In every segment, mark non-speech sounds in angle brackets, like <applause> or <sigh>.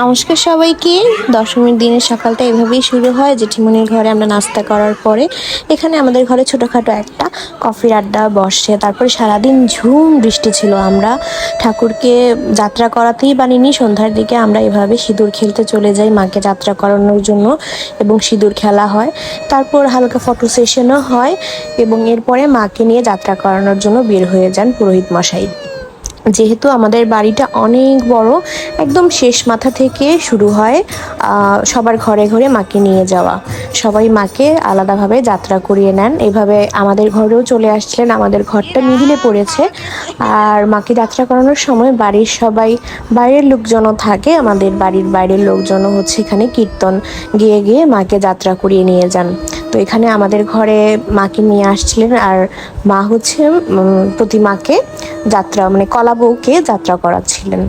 নমস্কার সবাইকে। দশমীর দিনের সকালটা এভাবেই শুরু হয়। জেঠিমনির ঘরে আমরা নাস্তা করার পরে এখানে আমাদের ঘরে ছোটোখাটো একটা কফির আড্ডা বসে। তারপরে সারাদিন ঝুম বৃষ্টি ছিল আমরা। ঠাকুরকে যাত্রা করাতেই বানিনি সন্ধ্যার দিকে আমরা এভাবে সিঁদুর খেলতে চলে যাই মাকে যাত্রা করানোর জন্য এবং সিঁদুর খেলা হয়। তারপর হালকা ফটো সেশনও হয় এবং এরপরে মাকে নিয়ে যাত্রা করানোর জন্য বের হয়ে যান পুরোহিত মশাই। যেহেতু আমাদের বাড়িটা অনেক বড়, একদম শেষ মাথা থেকে শুরু হয় সবার ঘরে ঘরে মাকে নিয়ে যাওয়া। সবাই মাকে আলাদাভাবে যাত্রা করিয়ে নেন। এভাবে আমাদের ঘরেও চলে আসছিলেন, আমাদের ঘরটা মিডিলে পড়েছে। আর মাকে যাত্রা করানোর সময় বাড়ির সবাই, বাইরের লোকজনও থাকে, আমাদের বাড়ির বাইরের লোকজনও হচ্ছে এখানে কীর্তন গিয়ে গিয়ে মাকে যাত্রা করিয়ে নিয়ে যান। তো এখানে আমাদের ঘরে মাকে নিয়ে আসছিলেন আর মা হচ্ছে প্রতিমাকে যাত্রা মানে কলা বউকে যাত্রা করাচ্ছিলেন।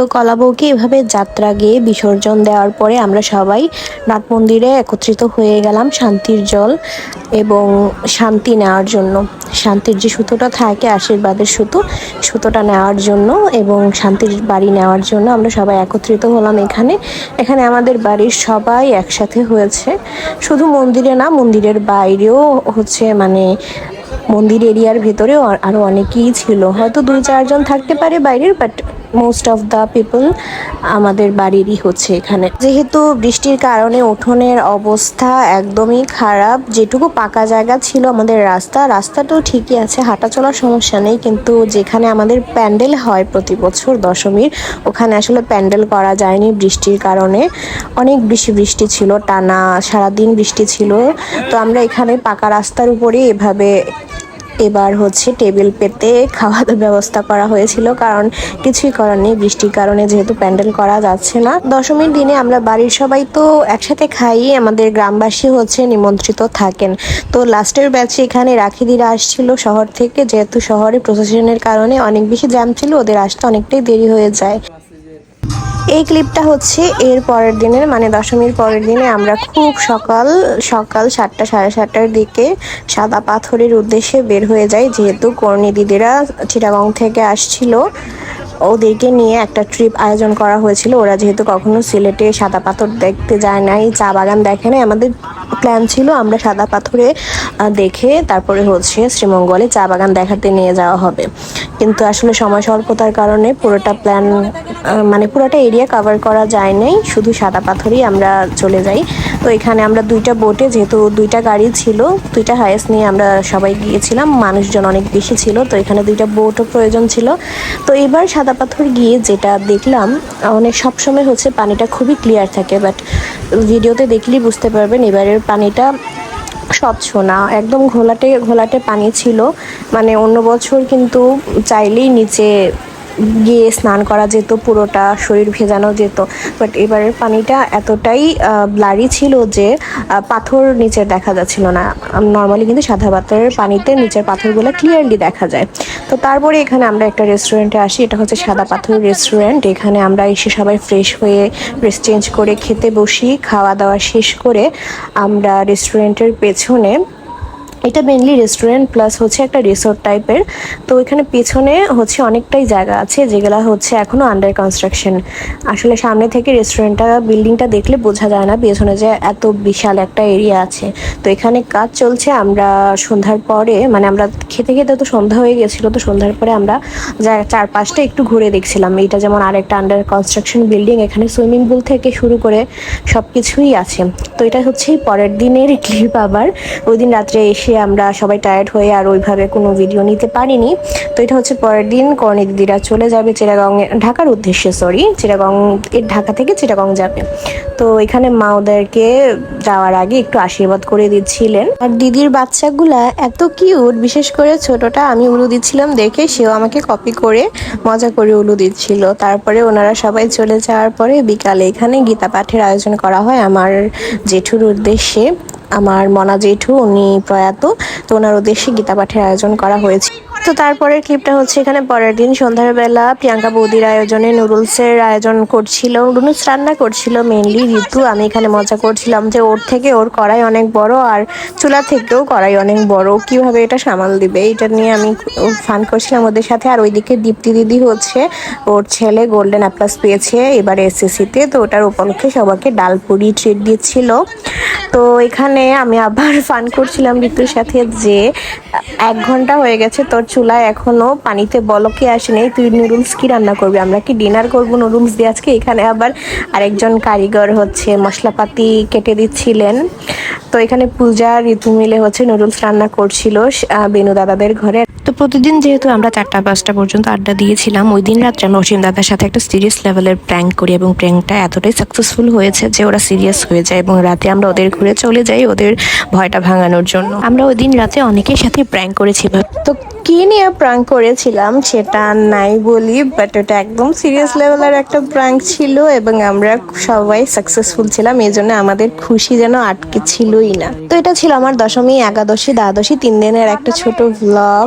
তো কলাবউকে এভাবে যাত্রা গিয়ে বিসর্জন দেওয়ার পরে আমরা সবাই নাট মন্দিরে একত্রিত হয়ে গেলাম শান্তির জল এবং শান্তি নেওয়ার জন্য। শান্তির যে সুতোটা থাকে, আশীর্বাদের সুতো, সুতোটা নেওয়ার জন্য এবং শান্তির বাড়ি নেওয়ার জন্য আমরা সবাই একত্রিত হলাম এখানে। এখানে আমাদের বাড়ির সবাই একসাথে হয়েছে। শুধু মন্দিরে না, মন্দিরের বাইরেও হচ্ছে মানে মন্দির এরিয়ার ভেতরেও আরও আরও অনেকেই ছিল। হয়তো দুই চারজন থাকতে পারে বাইরের, but most of the people আমাদের বাড়িরই হচ্ছে এখানে। যেহেতু বৃষ্টির কারণে উঠোনের অবস্থা একদমই খারাপ, যেটুকু পাকা জায়গা ছিল আমাদের রাস্তা রাস্তাটাও ঠিকই আছে, হাঁটা চলার সমস্যা নেই, কিন্তু যেখানে আমাদের প্যান্ডেল হয় প্রতি বছর দশমীর, ওখানে আসলে প্যান্ডেল করা যায়নি বৃষ্টির কারণে। অনেক বেশি বৃষ্টি ছিল, টানা সারাদিন বৃষ্টি ছিল, তো আমরা এখানে পাকা রাস্তার উপরে এভাবে এবার হচ্ছে টেবিল পেতে খাওয়া দাওয়ার ব্যবস্থা করা হয়েছিল, কারণ কিছুই করার নেই বৃষ্টির কারণে যেহেতু প্যান্ডেল করা যাচ্ছে না। দশমীর দিনে আমরা বাড়ির সবাই তো একসাথে খাই, আমাদের গ্রামবাসী হচ্ছে নিমন্ত্রিত থাকেন। তো লাস্টের ব্যাচে এখানে রাখি রাখিদিরা আসছিল শহর থেকে, যেহেতু শহরে প্রশাসনের কারণে অনেক বেশি জ্যাম ছিল, ওদের আসতে অনেকটাই দেরি হয়ে যায়। এই ক্লিপটা হচ্ছে এর পরের দিনের মানে দশমীর পরের দিনে আমরা খুব সকাল সকাল সাতটা, সাড়ে সাতটার দিকে সাদা পাথরের উদ্দেশ্যে বের হয়ে যাই, যেহেতু কর্ণী দিদিরা চিটাগং থেকে আসছিল। ওদেরকে নিয়ে একটা ট্রিপ আয়োজন করা হয়েছিল। ওরা যেহেতু কখনো সিলেটে সাদা পাথর দেখতে যায় নাই, চা বাগান দেখে নাই, আমাদের প্ল্যান ছিল আমরা সাদা পাথরে দেখে তারপরে হচ্ছে শ্রীমঙ্গলে চা বাগান দেখাতে নিয়ে যাওয়া হবে। কিন্তু আসলে সময় স্বল্পতার কারণে পুরোটা প্ল্যান মানে পুরোটা এরিয়া কভার করা যায় নাই, শুধু সাদা পাথরেই আমরা চলে যাই। তো এখানে আমরা দুইটা বোটে যেহেতু দুইটা গাড়ি ছিল, দুইটা হায়েস্ট নিয়ে আমরা সবাই গিয়েছিলাম, মানুষজন অনেক বেশি ছিল, তো এখানে দুইটা বোটও প্রয়োজন ছিল। তো এবার সাদা পাথর গিয়ে যেটা দেখলাম অনেক সবসময় হচ্ছে পানিটা খুবই ক্লিয়ার থাকে বাট ভিডিওতে দেখলেই বুঝতে পারবেন, এবারের পানিটা স্বচ্ছ না, একদম ঘোলাটে ঘোলাটে পানি ছিল। মানে অন্য বছর কিন্তু চাইলেই নিচে গিয়ে স্নান করা যেত, পুরোটা শরীর ভেজানো যেত। বাট এবারের পানিটা এতটাই ব্লারি ছিল যে পাথর নিচে দেখা যাচ্ছিল না। নর্মালি কিন্তু সাদা পাথরের পানিতে নিচের পাথরগুলো ক্লিয়ারলি দেখা যায়। তো তারপরে এখানে আমরা একটা রেস্টুরেন্টে আসি, এটা হচ্ছে সাদা পাথর রেস্টুরেন্ট এখানে আমরা এসে সবাই ফ্রেশ হয়ে ড্রেস চেঞ্জ করে খেতে বসি, খাওয়া দাওয়া শেষ করে আমরা রেস্টুরেন্টের পেছনে এটা মেনলি রেস্টুরেন্ট প্লাস হচ্ছে একটা রিসোর্ট টাইপের তো এখানে পেছনে হচ্ছে অনেকটাই জায়গা আছে, যেগুলা হচ্ছে এখনও আন্ডার কনস্ট্রাকশন আসলে সামনে থেকে রেস্টুরেন্টটা বিল্ডিংটা দেখলে বোঝা যায় না পেছনে যে এত বিশাল একটা এরিয়া আছে। তো এখানে কাজ চলছে, আমরা সন্ধ্যার পরে মানে আমরা খেতে খেতে তো সন্ধ্যা হয়ে গেছিল, তো সন্ধ্যার পরে আমরা চারপাশটা একটু ঘুরে দেখছিলাম। এটা যেমন আরেকটা আন্ডার কনস্ট্রাকশন বিল্ডিং এখানে সুইমিং পুল থেকে শুরু করে সব কিছুই আছে। তো এটা হচ্ছে পরের দিনের <laughs> ক্লিপ আবার। ওই দিন রাত্রে এসে আমরা সবাই টায়ার্ড হয়ে আর ওইভাবে কোনো ভিডিও নিতে পারিনি। তো এটা হচ্ছে পরের দিন কর্ণী দিদিরা চলে যাবে চিরাগং, ঢাকার উদ্দেশ্যে সরি চিরাগং, এর ঢাকা থেকে চিরাগং যাবে। তো এখানে মা ওদেরকে যাওয়ার আগে একটু আশীর্বাদ করে দিচ্ছিলেন। আর দিদির বাচ্চাগুলা এত কিউট বিশেষ করে ছোটটা, আমি উলু দিচ্ছিলাম দেখে, সেও আমাকে কপি করে মজা করে উলু দিচ্ছিল। তারপরে ওনারা সবাই চলে যাওয়ার পরে বিকালে এখানে গীতা পাঠের আয়োজন করা হয় আমার জেঠুর উদ্দেশ্যে। আমার মনা জেঠু উনি প্রয়াত। তো ওনার উদ্দেশ্যে গীতা পাঠের আয়োজন করা হয়েছে। তো তারপরের ক্লিপটা হচ্ছে এখানে পরের দিন সন্ধ্যার বেলা প্রিয়াঙ্কা বৌদির আয়োজনে নুডলসের আয়োজন করছিল। নুডলস রান্না করছিল মেনলি ঋতু। আমি এখানে মজা করছিলাম যে ওর থেকে ওর কড়াই অনেক বড় আর চুলা থেকেও কড়াই অনেক বড়। কীভাবে এটা সামাল দিবে এটা নিয়ে আমি ফান করছিলাম ওদের সাথে। আর ওইদিকে দীপ্তি দিদি হচ্ছে, ওর ছেলে গোল্ডেন অ্যাপ্লাস পেয়েছে এবার এসএসসিতে তো। ওটার উপলক্ষে সবাইকে ডালপুরি ট্রিট দিচ্ছিল। তো এখানে আমি আবার ফান করছিলাম ঋতুর সাথে যে এক ঘণ্টা হয়ে গেছে তোর চুলায় এখনও পানিতে বলকে আসেনি। তুই নুডলস কি রান্না করবি? আমরা কি ডিনার করব নুডলস দিয়ে? আজকে এখানে আবার আরেকজন কারিগর হচ্ছে, মশলাপাতি কেটে দিচ্ছিলেন। তো এখানে পূজা ঋতু মিলে হচ্ছে নুডলস রান্না করছিল বেনু দাদাদের ঘরে। তো প্রতিদিন যেহেতু আমরা চারটা, পাঁচটা পর্যন্ত আড্ডা দিয়েছিলাম, ওই দিন রাত্রে আমরা অসীম দাদার সাথে একটা সিরিয়াস লেভেলের প্র্যাঙ্ক করি এবং প্র্যাঙ্কটা এতটাই সাকসেসফুল হয়েছে যে ওরা সিরিয়াস হয়ে যায় এবং রাতে আমরা ওদের ঘুরে চলে যাই ওদের ভয়টা ভাঙানোর জন্য। আমরা ওই দিন রাতে অনেকের সাথে প্র্যাঙ্ক করেছিলাম। তো কি নিয়ে প্র্যাঙ্ক করেছিলাম সেটা নাই বলি বাট ওটা একদম সিরিয়াস লেভেলের একটা প্র্যাঙ্ক ছিল এবং আমরা সবাই সাকসেসফুল ছিলাম, এই জন্য আমাদের খুশি যেন আটকে ছিলই না। তো এটা ছিল আমার দশমী, একাদশী, দ্বাদশী, তিন দিনের একটা ছোট ভ্লগ